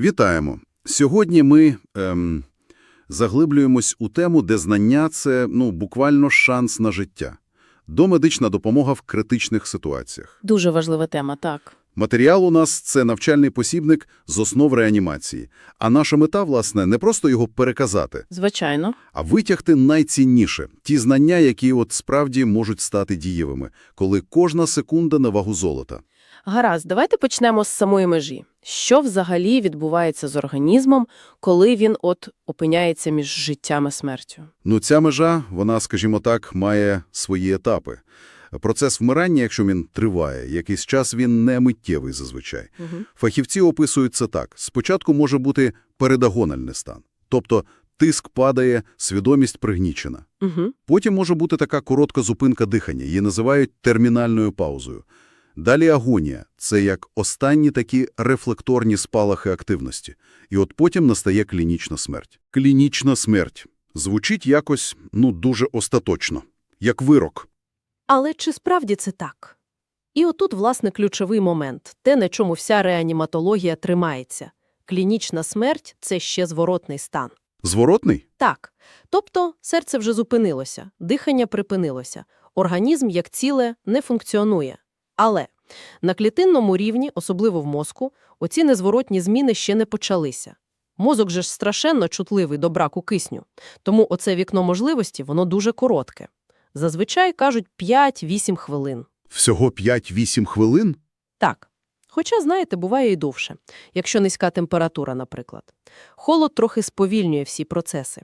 Вітаємо! Сьогодні ми ем, заглиблюємось у тему, де знання – це ну, буквально шанс на життя. Домедична допомога в критичних ситуаціях. Дуже важлива тема, так. Матеріал у нас – це навчальний посібник з основ реанімації. А наша мета, власне, не просто його переказати, Звичайно. а витягти найцінніше – ті знання, які от справді можуть стати дієвими, коли кожна секунда на вагу золота. Гаразд, давайте почнемо з самої межі. Що взагалі відбувається з організмом, коли він от опиняється між життям і смертю? Ну, ця межа, вона, скажімо так, має свої етапи. Процес вмирання, якщо він триває, якийсь час він не миттєвий зазвичай. Угу. Фахівці описують це так. Спочатку може бути передагональний стан. Тобто тиск падає, свідомість пригнічена. Угу. Потім може бути така коротка зупинка дихання, її називають термінальною паузою. Далі агонія – це як останні такі рефлекторні спалахи активності. І от потім настає клінічна смерть. Клінічна смерть. Звучить якось, ну, дуже остаточно. Як вирок. Але чи справді це так? І отут, власне, ключовий момент – те, на чому вся реаніматологія тримається. Клінічна смерть – це ще зворотний стан. Зворотний? Так. Тобто серце вже зупинилося, дихання припинилося, організм як ціле не функціонує. Але на клітинному рівні, особливо в мозку, оці незворотні зміни ще не почалися. Мозок же ж страшенно чутливий до браку кисню, тому оце вікно можливості, воно дуже коротке. Зазвичай кажуть 5-8 хвилин. Всього 5-8 хвилин? Так. Хоча, знаєте, буває і довше, якщо низька температура, наприклад. Холод трохи сповільнює всі процеси.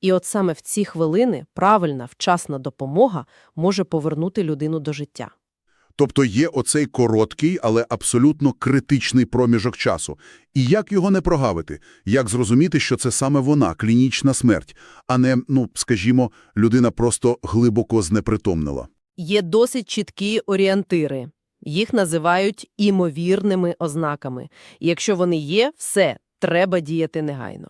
І от саме в ці хвилини правильна, вчасна допомога може повернути людину до життя. Тобто є оцей короткий, але абсолютно критичний проміжок часу. І як його не прогавити? Як зрозуміти, що це саме вона, клінічна смерть, а не, ну, скажімо, людина просто глибоко знепритомнила? Є досить чіткі орієнтири. Їх називають імовірними ознаками. Якщо вони є, все, треба діяти негайно.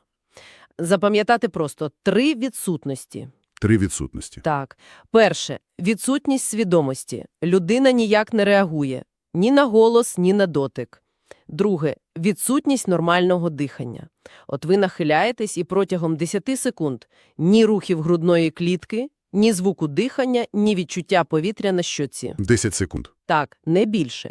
Запам'ятати просто три відсутності. Три відсутності. Так. Перше – відсутність свідомості. Людина ніяк не реагує. Ні на голос, ні на дотик. Друге – відсутність нормального дихання. От ви нахиляєтесь і протягом 10 секунд ні рухів грудної клітки, ні звуку дихання, ні відчуття повітря на щоці. 10 секунд. Так, не більше.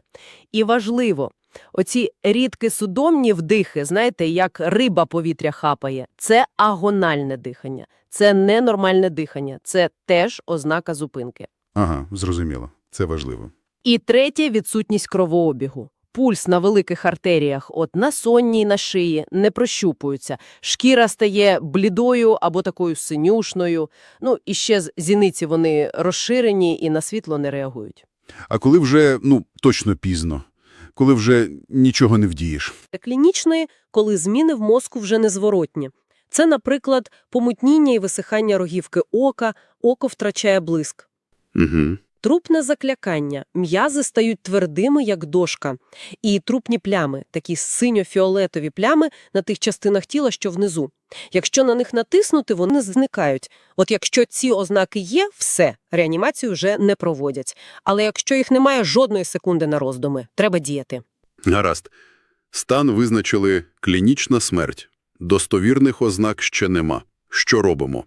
І важливо, оці рідкі судомні вдихи, знаєте, як риба повітря хапає, це агональне дихання. Це ненормальне дихання, це теж ознака зупинки. Ага, зрозуміло. Це важливо. І третє – відсутність кровообігу. Пульс на великих артеріях, от на сонній, на шиї, не прощупується. Шкіра стає блідою або такою синюшною. Ну, і ще з- зіниці вони розширені і на світло не реагують. А коли вже, ну, точно пізно, коли вже нічого не вдієш. Клінічної, коли зміни в мозку вже незворотні. Це, наприклад, помутніння і висихання рогівки ока, око втрачає блиск. Угу. Трупне заклякання, м'язи стають твердими, як дошка. І трупні плями, такі синьо-фіолетові плями на тих частинах тіла, що внизу. Якщо на них натиснути, вони зникають. От якщо ці ознаки є, все, реанімацію вже не проводять. Але якщо їх немає жодної секунди на роздуми, треба діяти. Гаразд. Стан визначили клінічна смерть. Достовірних ознак ще нема. Що робимо?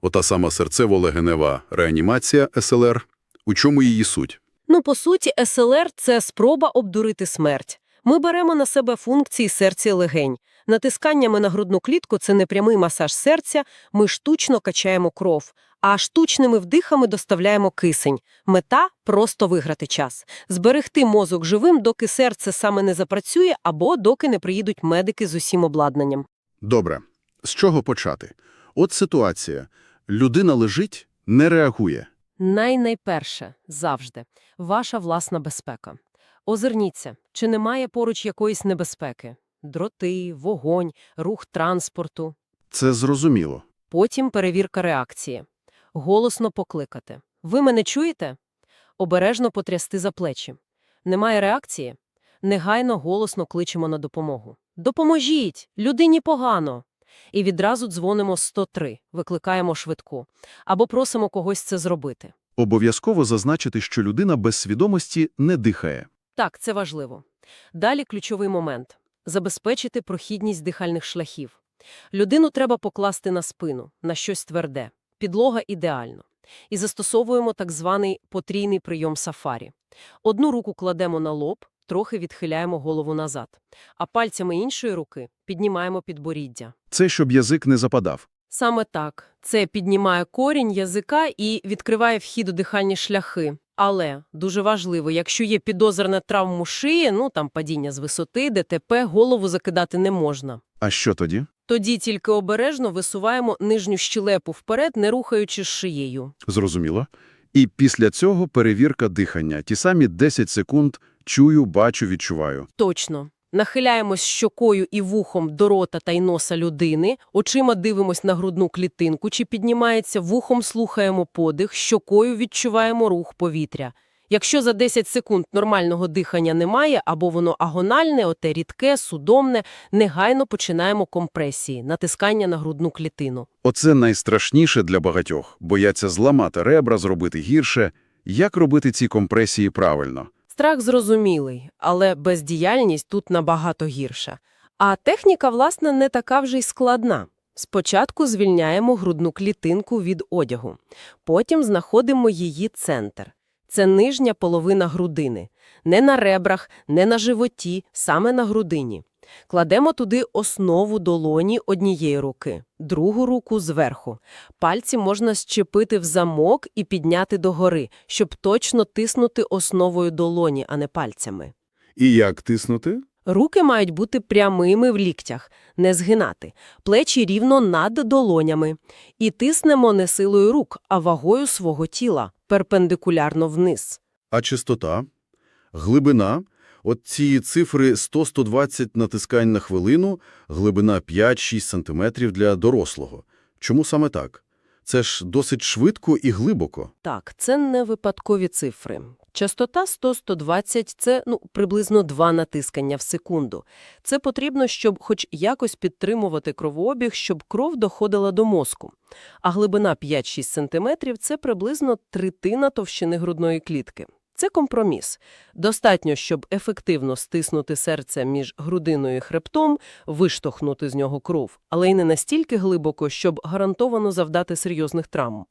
Ота сама серцево-легенева реанімація СЛР. У чому її суть? Ну, по суті, СЛР – це спроба обдурити смерть. Ми беремо на себе функції серця і легень. Натисканнями на грудну клітку – це непрямий масаж серця, ми штучно качаємо кров, а штучними вдихами доставляємо кисень. Мета – просто виграти час. Зберегти мозок живим, доки серце саме не запрацює або доки не приїдуть медики з усім обладнанням. Добре. З чого почати? От ситуація. Людина лежить, не реагує. Най-найперше, завжди, ваша власна безпека. Озирніться, чи немає поруч якоїсь небезпеки? Дроти, вогонь, рух транспорту. Це зрозуміло. Потім перевірка реакції. Голосно покликати. Ви мене чуєте? Обережно потрясти за плечі. Немає реакції? Негайно голосно кличемо на допомогу. Допоможіть! Людині погано! І відразу дзвонимо 103, викликаємо швидку. Або просимо когось це зробити. Обов'язково зазначити, що людина без свідомості не дихає. Так, це важливо. Далі ключовий момент. забезпечити прохідність дихальних шляхів. Людину треба покласти на спину, на щось тверде. Підлога ідеально. І застосовуємо так званий потрійний прийом сафарі. Одну руку кладемо на лоб, трохи відхиляємо голову назад, а пальцями іншої руки піднімаємо підборіддя. Це щоб язик не западав. Саме так. Це піднімає корінь язика і відкриває вхід у дихальні шляхи. Але, дуже важливо, якщо є підозра на травму шиї, ну там падіння з висоти, ДТП, голову закидати не можна. А що тоді? Тоді тільки обережно висуваємо нижню щелепу вперед, не рухаючи шиєю. Зрозуміло. І після цього перевірка дихання. Ті самі 10 секунд чую, бачу, відчуваю. Точно. Нахиляємось щокою і вухом до рота та й носа людини, очима дивимось на грудну клітинку, чи піднімається вухом, слухаємо подих, щокою відчуваємо рух повітря. Якщо за 10 секунд нормального дихання немає, або воно агональне, оте рідке, судомне, негайно починаємо компресії, натискання на грудну клітину. Оце найстрашніше для багатьох. Бояться зламати ребра, зробити гірше. Як робити ці компресії правильно? Страх зрозумілий, але бездіяльність тут набагато гірша. А техніка, власне, не така вже й складна. Спочатку звільняємо грудну клітинку від одягу, потім знаходимо її центр. Це нижня половина грудини. Не на ребрах, не на животі, саме на грудині. Кладемо туди основу долоні однієї руки, другу руку зверху. Пальці можна щепити в замок і підняти догори, щоб точно тиснути основою долоні, а не пальцями. І як тиснути? Руки мають бути прямими в ліктях, не згинати, плечі рівно над долонями. І тиснемо не силою рук, а вагою свого тіла, перпендикулярно вниз. А частота? Глибина? От ці цифри 100-120 натискань на хвилину, глибина 5-6 см для дорослого. Чому саме так? Це ж досить швидко і глибоко. Так, це не випадкові цифри. Частота 100-120 – це ну, приблизно два натискання в секунду. Це потрібно, щоб хоч якось підтримувати кровообіг, щоб кров доходила до мозку. А глибина 5-6 см – це приблизно третина товщини грудної клітки. Це компроміс. Достатньо, щоб ефективно стиснути серце між грудиною і хребтом, виштовхнути з нього кров, але й не настільки глибоко, щоб гарантовано завдати серйозних травм.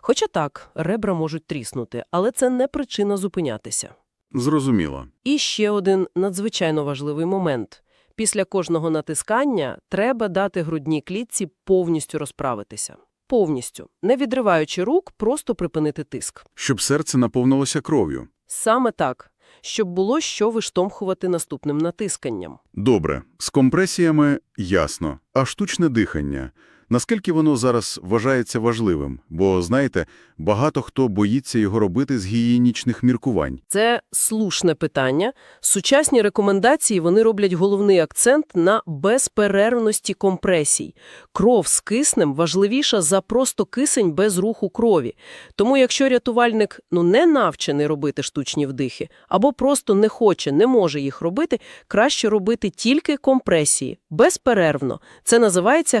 Хоча так, ребра можуть тріснути, але це не причина зупинятися. Зрозуміло. І ще один надзвичайно важливий момент. Після кожного натискання треба дати грудній клітці повністю розправитися. Повністю, не відриваючи рук, просто припинити тиск. Щоб серце наповнилося кров'ю. Саме так, щоб було що виштовхувати наступним натисканням. Добре. З компресіями – ясно. А штучне дихання? Наскільки воно зараз вважається важливим? Бо, знаєте, багато хто боїться його робити з гігієнічних міркувань. Це слушне питання. Сучасні рекомендації вони роблять головний акцент на безперервності компресій. Кров з киснем важливіша за просто кисень без руху крові. Тому якщо рятувальник ну не навчений робити штучні вдихи, або просто не хоче, не може їх робити, краще робити тільки компресії, безперервно. Це називається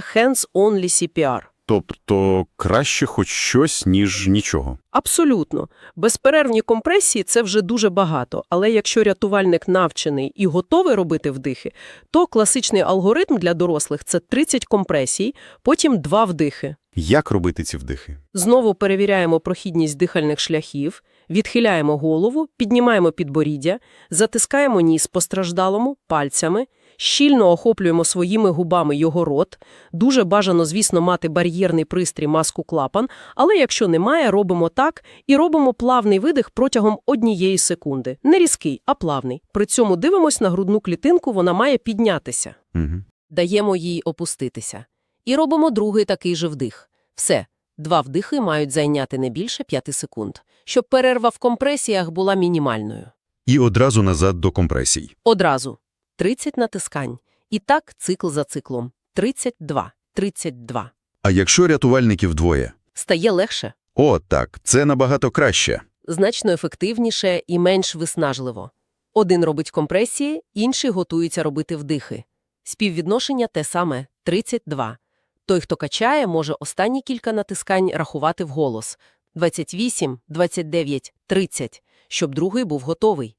hands-only CPR. Тобто краще хоч щось, ніж нічого. Абсолютно. Безперервні компресії – це вже дуже багато, але якщо рятувальник навчений і готовий робити вдихи, то класичний алгоритм для дорослих – це 30 компресій, потім 2 вдихи. Як робити ці вдихи? Знову перевіряємо прохідність дихальних шляхів, відхиляємо голову, піднімаємо підборіддя, затискаємо ніс постраждалому пальцями, щільно охоплюємо своїми губами його рот. Дуже бажано, звісно, мати бар'єрний пристрій маску-клапан, але якщо немає, робимо так і робимо плавний видих протягом однієї секунди. Не різкий, а плавний. При цьому дивимось на грудну клітинку, вона має піднятися. Угу. Даємо їй опуститися. І робимо другий такий же вдих. Все. Два вдихи мають зайняти не більше 5 секунд, щоб перерва в компресіях була мінімальною. І одразу назад до компресій. Одразу. 30 натискань. І так цикл за циклом. 32. 32. А якщо рятувальників двоє? Стає легше, О, так, це набагато краще. значно ефективніше і менш виснажливо. Один робить компресії, інший готується робити вдихи. Співвідношення те саме – 32. Той, хто качає, може останні кілька натискань рахувати вголос – 28, 29, 30, щоб другий був готовий.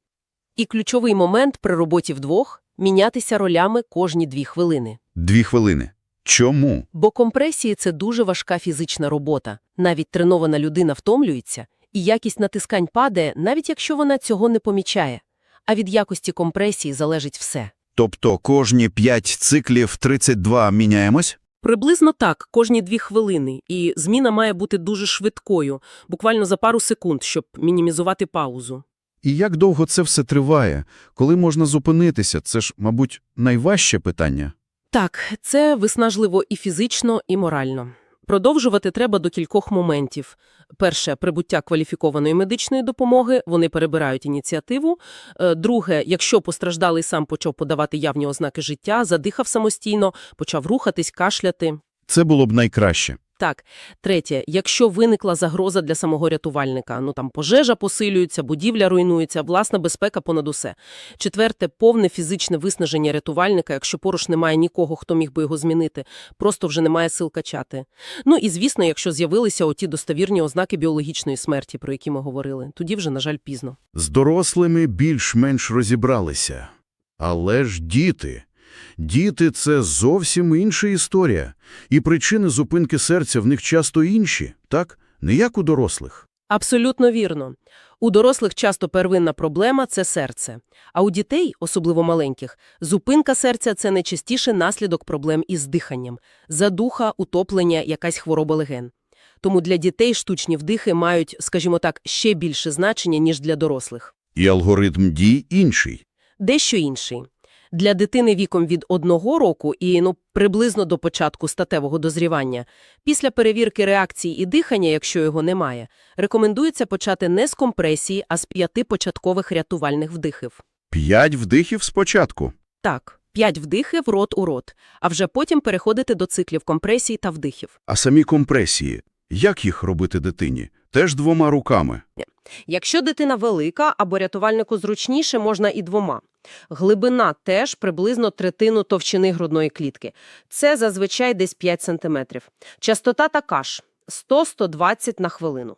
І ключовий момент при роботі вдвох Мінятися ролями кожні дві хвилини. Дві хвилини. Чому? Бо компресії – це дуже важка фізична робота. Навіть тренована людина втомлюється, і якість натискань падає, навіть якщо вона цього не помічає. А від якості компресії залежить все. Тобто кожні 5 циклів 32 міняємось? Приблизно так, кожні дві хвилини, і зміна має бути дуже швидкою, буквально за пару секунд, щоб мінімізувати паузу. І як довго це все триває? Коли можна зупинитися? Це ж, мабуть, найважче питання. Так, це виснажливо і фізично, і морально. Продовжувати треба до кількох моментів. Перше – прибуття кваліфікованої медичної допомоги, вони перебирають ініціативу. Е, Друге – якщо постраждалий сам почав подавати явні ознаки життя, задихав самостійно, почав рухатись, кашляти. Це було б найкраще. Так, третє, якщо виникла загроза для самого рятувальника, ну там пожежа посилюється, будівля руйнується, власна безпека понад усе. Четверте, повне фізичне виснаження рятувальника, якщо поруч немає нікого, хто міг би його змінити, просто вже немає сил качати. Ну і звісно, якщо з'явилися оті достовірні ознаки біологічної смерті, про які ми говорили, тоді вже, на жаль, пізно. З дорослими більш-менш розібралися. Але ж діти. Діти – це зовсім інша історія. І причини зупинки серця в них часто інші, так? Не як у дорослих. Абсолютно вірно. У дорослих часто первинна проблема – це серце. А у дітей, особливо маленьких, зупинка серця – це найчастіше наслідок проблем із диханням. Задуха, утоплення, якась хвороба леген. Тому для дітей штучні вдихи мають, скажімо так, ще більше значення, ніж для дорослих. І алгоритм дій інший. Дещо інший. Для дитини віком від одного року і ну, приблизно до початку статевого дозрівання, після перевірки реакції і дихання, якщо його немає, рекомендується почати не з компресії, а з п'яти початкових рятувальних вдихів. П'ять вдихів спочатку. Так, п'ять вдихів рот у рот, а вже потім переходити до циклів компресій та вдихів. А самі компресії. Як їх робити дитині? Теж двома руками. Якщо дитина велика або рятувальнику зручніше, можна і двома. Глибина теж приблизно третину товщини грудної клітки. Це зазвичай десь 5 см. Частота така ж – 100-120 на хвилину.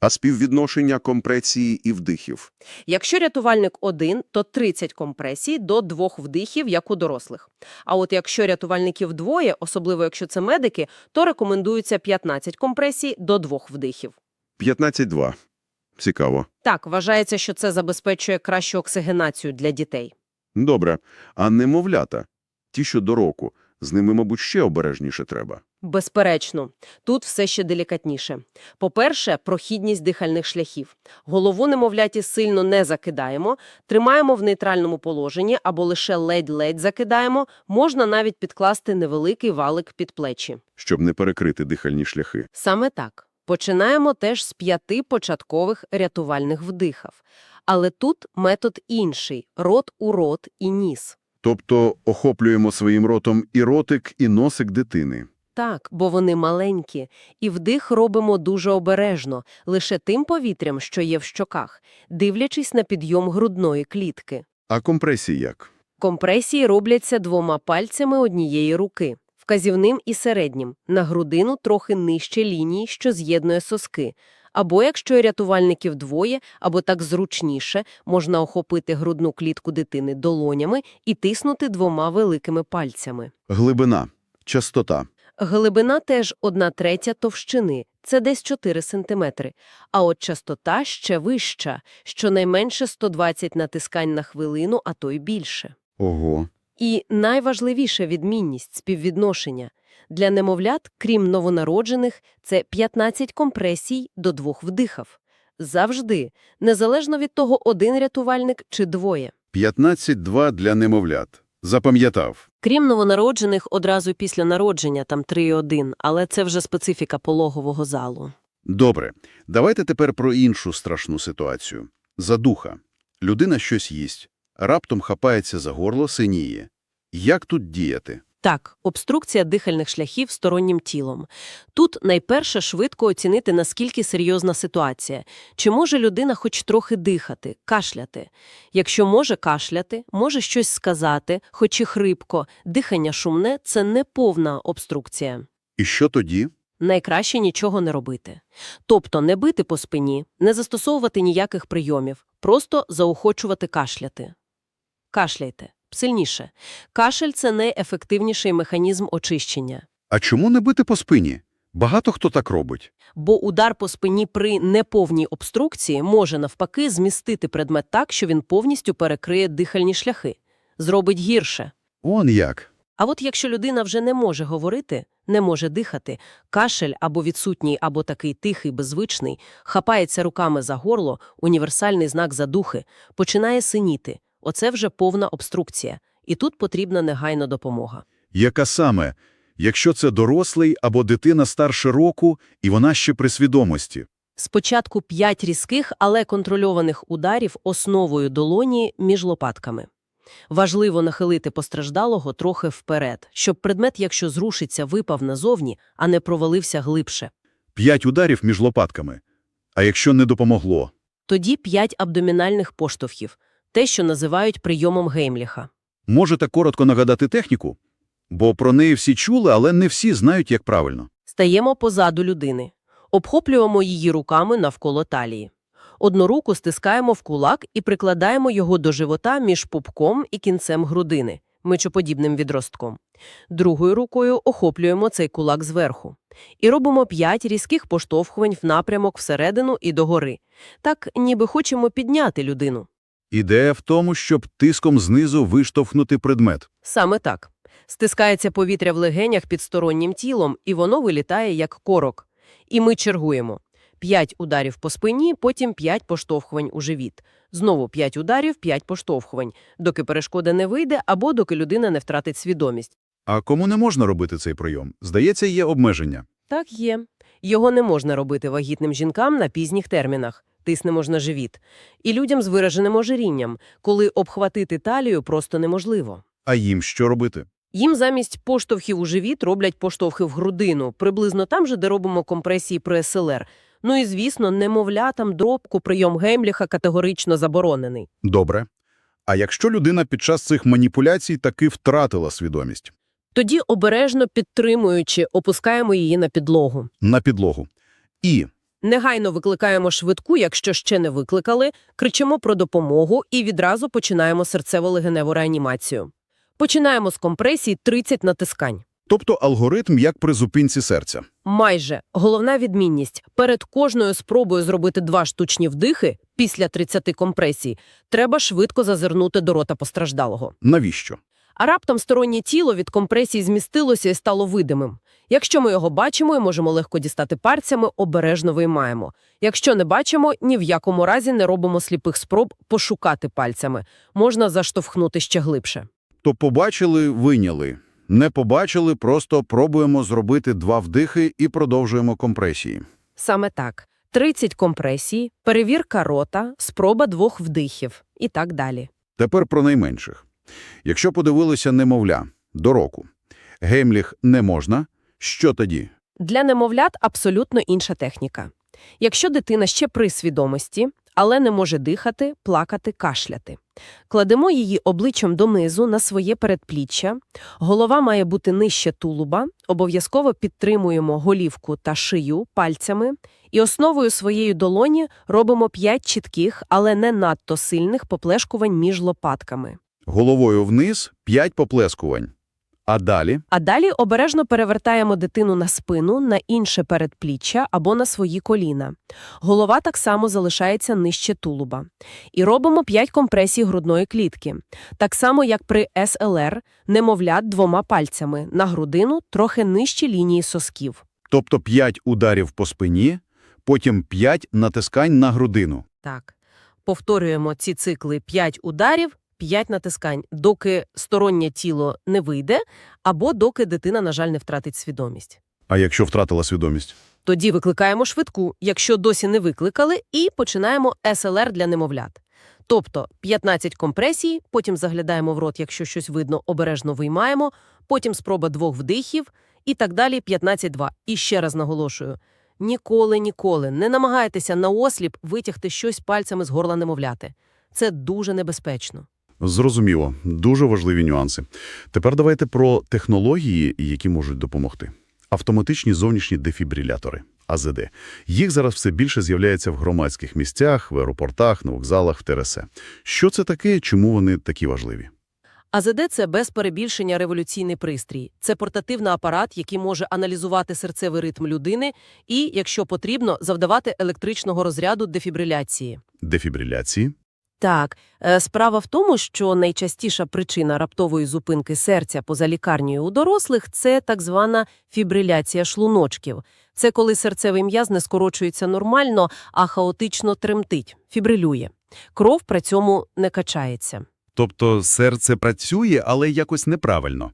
А співвідношення компресії і вдихів? Якщо рятувальник один, то 30 компресій до двох вдихів, як у дорослих. А от якщо рятувальників двоє, особливо якщо це медики, то рекомендується 15 компресій до двох вдихів. 15-2. Цікаво. Так, вважається, що це забезпечує кращу оксигенацію для дітей. Добре. А немовлята? Ті, що до року. З ними, мабуть, ще обережніше треба. Безперечно, тут все ще делікатніше. По-перше, прохідність дихальних шляхів. Голову немовляті сильно не закидаємо, тримаємо в нейтральному положенні або лише ледь-ледь закидаємо, можна навіть підкласти невеликий валик під плечі. Щоб не перекрити дихальні шляхи. Саме так. Починаємо теж з п'яти початкових рятувальних вдихів. Але тут метод інший – рот у рот і ніс. Тобто охоплюємо своїм ротом і ротик, і носик дитини. Так, бо вони маленькі, і вдих робимо дуже обережно, лише тим повітрям, що є в щоках, дивлячись на підйом грудної клітки. А компресії як? Компресії робляться двома пальцями однієї руки, вказівним і середнім, на грудину трохи нижче лінії, що з'єднує соски. Або якщо рятувальників двоє, або так зручніше, можна охопити грудну клітку дитини долонями і тиснути двома великими пальцями. Глибина, частота. Глибина теж 1 третя товщини, це десь 4 см. А от частота ще вища, щонайменше 120 натискань на хвилину, а то й більше. Ого. І найважливіша відмінність співвідношення. Для немовлят, крім новонароджених, це 15 компресій до двох вдихів. Завжди, незалежно від того, один рятувальник чи двоє. 15-2 для немовлят. Запам'ятав. Крім новонароджених, одразу після народження, там 3,1, але це вже специфіка пологового залу. Добре. Давайте тепер про іншу страшну ситуацію. Задуха. Людина щось їсть. Раптом хапається за горло, синіє. Як тут діяти? Так, обструкція дихальних шляхів стороннім тілом. Тут найперше швидко оцінити, наскільки серйозна ситуація. Чи може людина хоч трохи дихати, кашляти? Якщо може кашляти, може щось сказати, хоч і хрипко, дихання шумне – це не повна обструкція. І що тоді? Найкраще нічого не робити. Тобто не бити по спині, не застосовувати ніяких прийомів, просто заохочувати кашляти. Кашляйте. сильніше. Кашель – це найефективніший механізм очищення. А чому не бити по спині? Багато хто так робить. Бо удар по спині при неповній обструкції може, навпаки, змістити предмет так, що він повністю перекриє дихальні шляхи. Зробить гірше. Он як. А от якщо людина вже не може говорити, не може дихати, кашель або відсутній, або такий тихий, беззвичний, хапається руками за горло, універсальний знак задухи, починає синіти. Оце вже повна обструкція. І тут потрібна негайна допомога. Яка саме? Якщо це дорослий або дитина старше року, і вона ще при свідомості. Спочатку п'ять різких, але контрольованих ударів основою долоні між лопатками. Важливо нахилити постраждалого трохи вперед, щоб предмет, якщо зрушиться, випав назовні, а не провалився глибше. П'ять ударів між лопатками. А якщо не допомогло? Тоді п'ять абдомінальних поштовхів, те, що називають прийомом Геймліха. Можете коротко нагадати техніку? Бо про неї всі чули, але не всі знають, як правильно. Стаємо позаду людини. Обхоплюємо її руками навколо талії. Одну руку стискаємо в кулак і прикладаємо його до живота між пупком і кінцем грудини, мечоподібним відростком. Другою рукою охоплюємо цей кулак зверху. І робимо п'ять різких поштовхувань в напрямок всередину і догори. Так, ніби хочемо підняти людину. Ідея в тому, щоб тиском знизу виштовхнути предмет. Саме так. Стискається повітря в легенях під стороннім тілом, і воно вилітає як корок. І ми чергуємо. П'ять ударів по спині, потім п'ять поштовхувань у живіт. Знову п'ять ударів, п'ять поштовхувань, доки перешкода не вийде або доки людина не втратить свідомість. А кому не можна робити цей прийом? Здається, є обмеження. Так є. Його не можна робити вагітним жінкам на пізніх термінах. Тиснемо ж на живіт. І людям з вираженим ожирінням, коли обхватити талію просто неможливо. А їм що робити? Їм замість поштовхів у живіт роблять поштовхи в грудину, приблизно там же, де робимо компресії при СЛР. Ну і, звісно, немовлятам дробку прийом Геймліха категорично заборонений. Добре. А якщо людина під час цих маніпуляцій таки втратила свідомість? Тоді, обережно підтримуючи, опускаємо її на підлогу. На підлогу. І Негайно викликаємо швидку, якщо ще не викликали, кричимо про допомогу і відразу починаємо серцево-легеневу реанімацію. Починаємо з компресій 30 натискань. тобто алгоритм як при зупинці серця. Майже. Головна відмінність. Перед кожною спробою зробити два штучні вдихи після 30 компресій треба швидко зазирнути до рота постраждалого. Навіщо? А раптом стороннє тіло від компресії змістилося і стало видимим. Якщо ми його бачимо і можемо легко дістати пальцями, обережно виймаємо. Якщо не бачимо, ні в якому разі не робимо сліпих спроб пошукати пальцями. Можна заштовхнути ще глибше. То побачили, виняли. Не побачили, просто пробуємо зробити два вдихи і продовжуємо компресії. Саме так. 30 компресій, перевірка рота, спроба двох вдихів і так далі. Тепер про найменших. Якщо подивилися немовля до року, геймліх не можна, що тоді? Для немовлят абсолютно інша техніка. Якщо дитина ще при свідомості, але не може дихати, плакати, кашляти. Кладемо її обличчям донизу на своє передпліччя, голова має бути нижче тулуба, обов'язково підтримуємо голівку та шию пальцями і основою своєї долоні робимо 5 чітких, але не надто сильних поплешкувань між лопатками. Головою вниз – 5 поплескувань. А далі? А далі обережно перевертаємо дитину на спину, на інше передпліччя або на свої коліна. Голова так само залишається нижче тулуба. І робимо 5 компресій грудної клітки. Так само, як при СЛР, немовлят двома пальцями на грудину трохи нижче лінії сосків. Тобто 5 ударів по спині, потім 5 натискань на грудину. Так. Повторюємо ці цикли 5 ударів, 5 натискань, доки стороннє тіло не вийде, або доки дитина, на жаль, не втратить свідомість. А якщо втратила свідомість? Тоді викликаємо швидку, якщо досі не викликали, і починаємо СЛР для немовлят. Тобто 15 компресій, потім заглядаємо в рот, якщо щось видно, обережно виймаємо, потім спроба двох вдихів і так далі 15-2. І ще раз наголошую, ніколи, ніколи не намагайтеся наосліп витягти щось пальцями з горла немовляти. Це дуже небезпечно. Зрозуміло. Дуже важливі нюанси. Тепер давайте про технології, які можуть допомогти. Автоматичні зовнішні дефібрилятори – АЗД. Їх зараз все більше з'являється в громадських місцях, в аеропортах, на вокзалах, в ТРС. Що це таке, чому вони такі важливі? АЗД – це без перебільшення революційний пристрій. Це портативний апарат, який може аналізувати серцевий ритм людини і, якщо потрібно, завдавати електричного розряду дефібриляції. Дефібриляції? Так, е, справа в тому, що найчастіша причина раптової зупинки серця поза лікарнею у дорослих – це так звана фібриляція шлуночків. Це коли серцевий м'яз не скорочується нормально, а хаотично тремтить, фібрилює. Кров при цьому не качається. Тобто серце працює, але якось неправильно.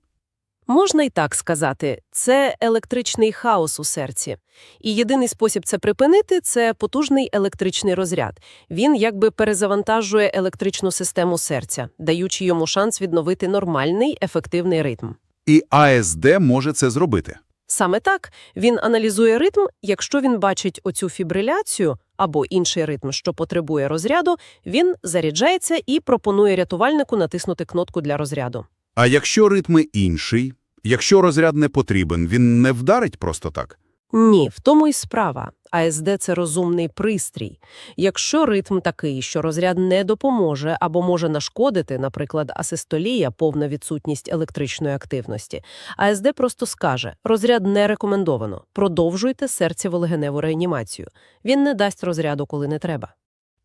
Можна і так сказати, це електричний хаос у серці. І єдиний спосіб це припинити – це потужний електричний розряд. Він якби перезавантажує електричну систему серця, даючи йому шанс відновити нормальний, ефективний ритм. І АСД може це зробити. Саме так, він аналізує ритм, якщо він бачить оцю фібриляцію або інший ритм, що потребує розряду, він заряджається і пропонує рятувальнику натиснути кнопку для розряду. А якщо ритм інший, якщо розряд не потрібен, він не вдарить просто так? Ні, в тому і справа. АСД – це розумний пристрій. Якщо ритм такий, що розряд не допоможе або може нашкодити, наприклад, асистолія, повна відсутність електричної активності, АСД просто скаже – розряд не рекомендовано, продовжуйте серцево-легеневу реанімацію. Він не дасть розряду, коли не треба.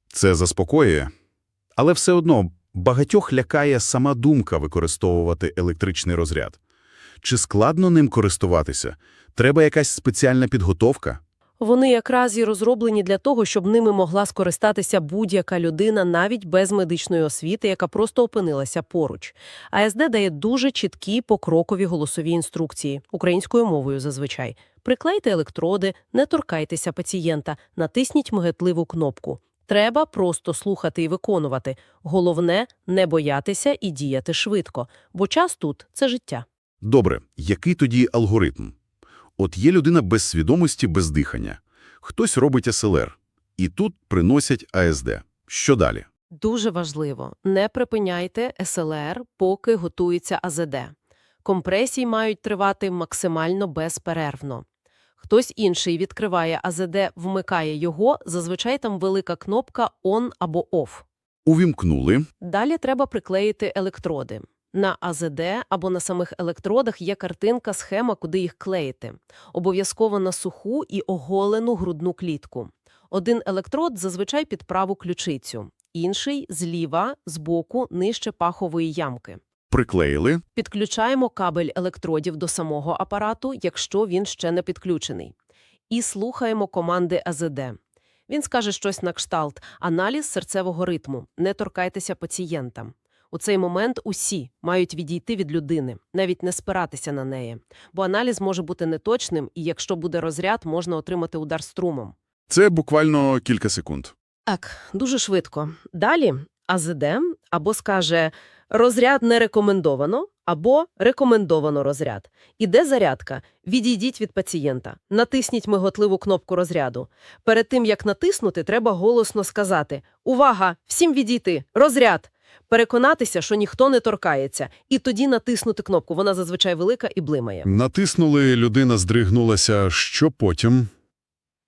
Це заспокоює. Але все одно багатьох лякає сама думка використовувати електричний розряд. Чи складно ним користуватися? Треба якась спеціальна підготовка? Вони якраз і розроблені для того, щоб ними могла скористатися будь-яка людина навіть без медичної освіти, яка просто опинилася поруч. АСД дає дуже чіткі покрокові голосові інструкції, українською мовою зазвичай. Приклейте електроди, не торкайтеся пацієнта, натисніть мигетливу кнопку. Треба просто слухати і виконувати. Головне – не боятися і діяти швидко, бо час тут – це життя. Добре, який тоді алгоритм? От є людина без свідомості, без дихання. Хтось робить СЛР. І тут приносять АСД. Що далі? Дуже важливо – не припиняйте СЛР, поки готується АЗД. Компресії мають тривати максимально безперервно. Хтось інший відкриває АЗД, вмикає його, зазвичай там велика кнопка «On» або «Off». Увімкнули. Далі треба приклеїти електроди. На АЗД або на самих електродах є картинка, схема, куди їх клеїти. Обов'язково на суху і оголену грудну клітку. Один електрод зазвичай під праву ключицю, інший – зліва, збоку, нижче пахової ямки. Приклеїли. Підключаємо кабель електродів до самого апарату, якщо він ще не підключений. І слухаємо команди АЗД. Він скаже щось на кшталт «аналіз серцевого ритму, не торкайтеся пацієнта». У цей момент усі мають відійти від людини, навіть не спиратися на неї. Бо аналіз може бути неточним, і якщо буде розряд, можна отримати удар струмом. Це буквально кілька секунд. Так, дуже швидко. Далі АЗД або скаже «розряд не рекомендовано» або «рекомендовано розряд». Іде зарядка. Відійдіть від пацієнта. Натисніть миготливу кнопку розряду. Перед тим, як натиснути, треба голосно сказати «Увага! Всім відійти! Розряд!» Переконатися, що ніхто не торкається, і тоді натиснути кнопку. Вона зазвичай велика і блимає. Натиснули, людина здригнулася. Що потім?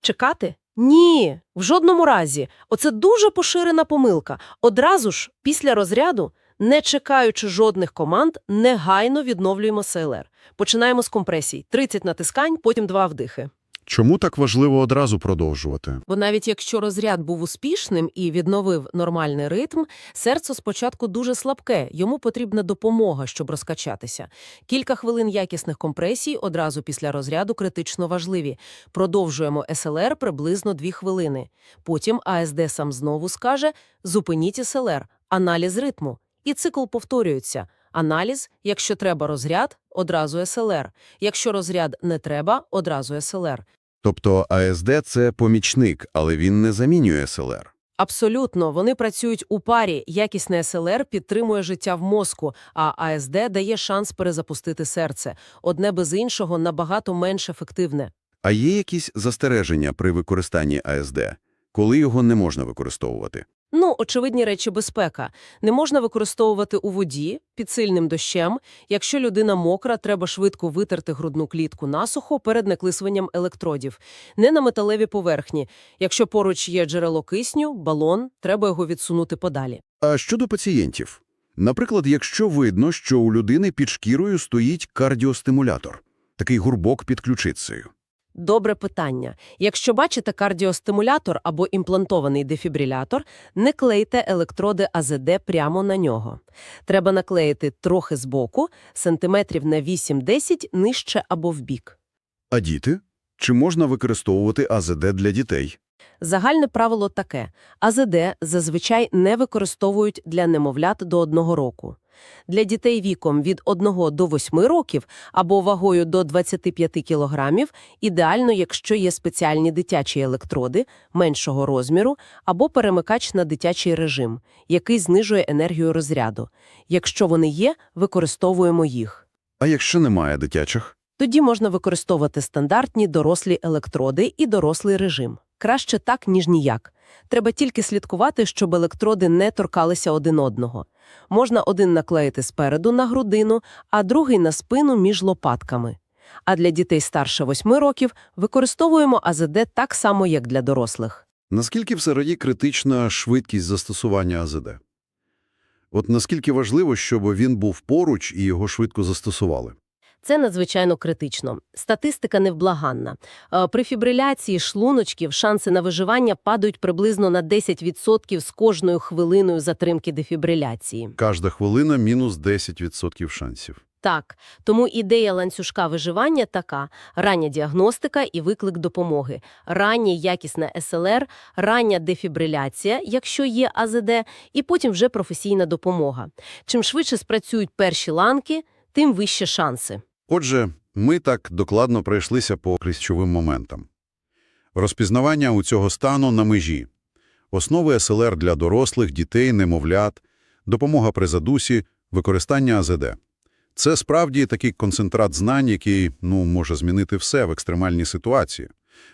Чекати? Ні, в жодному разі. Оце дуже поширена помилка. Одразу ж, після розряду, не чекаючи жодних команд, негайно відновлюємо СЛР. Починаємо з компресій. 30 натискань, потім 2 вдихи. Чому так важливо одразу продовжувати? Бо навіть якщо розряд був успішним і відновив нормальний ритм, серце спочатку дуже слабке, йому потрібна допомога, щоб розкачатися. Кілька хвилин якісних компресій одразу після розряду критично важливі. Продовжуємо СЛР приблизно 2 хвилини. Потім АСД сам знову скаже «зупиніть СЛР», аналіз ритму. І цикл повторюється. Аналіз, якщо треба розряд, одразу СЛР. Якщо розряд не треба, одразу СЛР. Тобто АСД – це помічник, але він не замінює СЛР. Абсолютно, вони працюють у парі. Якісне СЛР підтримує життя в мозку, а АСД дає шанс перезапустити серце. Одне без іншого набагато менш ефективне. А є якісь застереження при використанні АСД, коли його не можна використовувати? Ну, очевидні речі безпека. Не можна використовувати у воді під сильним дощем. Якщо людина мокра, треба швидко витерти грудну клітку насухо перед наклисуванням електродів. Не на металевій поверхні. Якщо поруч є джерело кисню, балон, треба його відсунути подалі. А щодо пацієнтів? Наприклад, якщо видно, що у людини під шкірою стоїть кардіостимулятор, такий гурбок під ключицею. Добре питання. Якщо бачите кардіостимулятор або імплантований дефібрилятор, не клейте електроди АЗД прямо на нього. Треба наклеїти трохи збоку, сантиметрів на 8-10 нижче або вбік. А діти? Чи можна використовувати АЗД для дітей? Загальне правило таке. АЗД зазвичай не використовують для немовлят до одного року. Для дітей віком від 1 до 8 років або вагою до 25 кілограмів ідеально, якщо є спеціальні дитячі електроди меншого розміру або перемикач на дитячий режим, який знижує енергію розряду. Якщо вони є, використовуємо їх. А якщо немає дитячих? Тоді можна використовувати стандартні дорослі електроди і дорослий режим. Краще так, ніж ніяк. Треба тільки слідкувати, щоб електроди не торкалися один одного. Можна один наклеїти спереду на грудину, а другий на спину між лопатками. А для дітей старше 8 років використовуємо АЗД так само, як для дорослих. Наскільки в середі критична швидкість застосування АЗД? От наскільки важливо, щоб він був поруч і його швидко застосували? Це надзвичайно критично. Статистика невблаганна. Е, При фібриляції шлуночків шанси на виживання падають приблизно на 10% з кожною хвилиною затримки дефібриляції. Кожна хвилина – мінус 10% шансів. Так, тому ідея ланцюжка виживання така – рання діагностика і виклик допомоги, рання якісна СЛР, рання дефібриляція, якщо є АЗД, і потім вже професійна допомога. Чим швидше спрацюють перші ланки, тим вищі шанси. Отже, ми так докладно пройшлися по ключовим моментам. Розпізнавання у цього стану на межі. Основи СЛР для дорослих, дітей, немовлят, допомога при задусі, використання АЗД. Це справді такий концентрат знань, який, ну, може змінити все в екстремальній ситуації.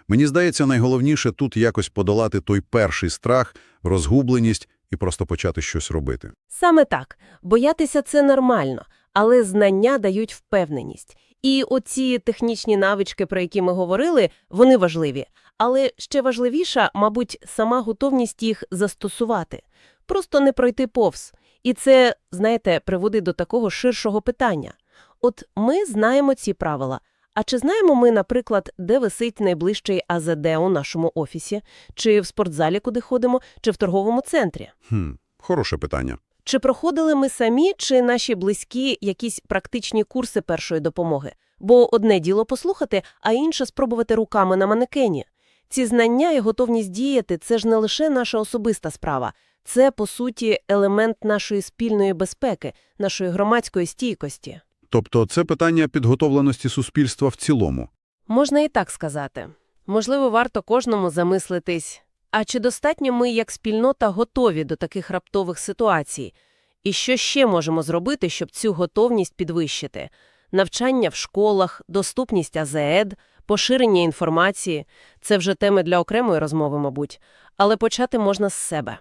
Мені здається, найголовніше тут якось подолати той перший страх, розгубленість і просто почати щось робити. Саме так. Боятися – це нормально, але знання дають впевненість. І оці технічні навички, про які ми говорили, вони важливі. Але ще важливіша, мабуть, сама готовність їх застосувати. Просто не пройти повз. І це, знаєте, приводить до такого ширшого питання. От ми знаємо ці правила. А чи знаємо ми, наприклад, де висить найближчий АЗД у нашому офісі, чи в спортзалі, куди ходимо, чи в торговому центрі? Хм, хороше питання. Чи проходили ми самі, чи наші близькі якісь практичні курси першої допомоги? Бо одне діло послухати, а інше спробувати руками на манекені. Ці знання і готовність діяти – це ж не лише наша особиста справа. Це, по суті, елемент нашої спільної безпеки, нашої громадської стійкості. Тобто це питання підготовленості суспільства в цілому. Можна і так сказати. Можливо, варто кожному замислитись. А чи достатньо ми, як спільнота, готові до таких раптових ситуацій? І що ще можемо зробити, щоб цю готовність підвищити? Навчання в школах, доступність АЗЕД, поширення інформації – це вже теми для окремої розмови, мабуть. Але почати можна з себе.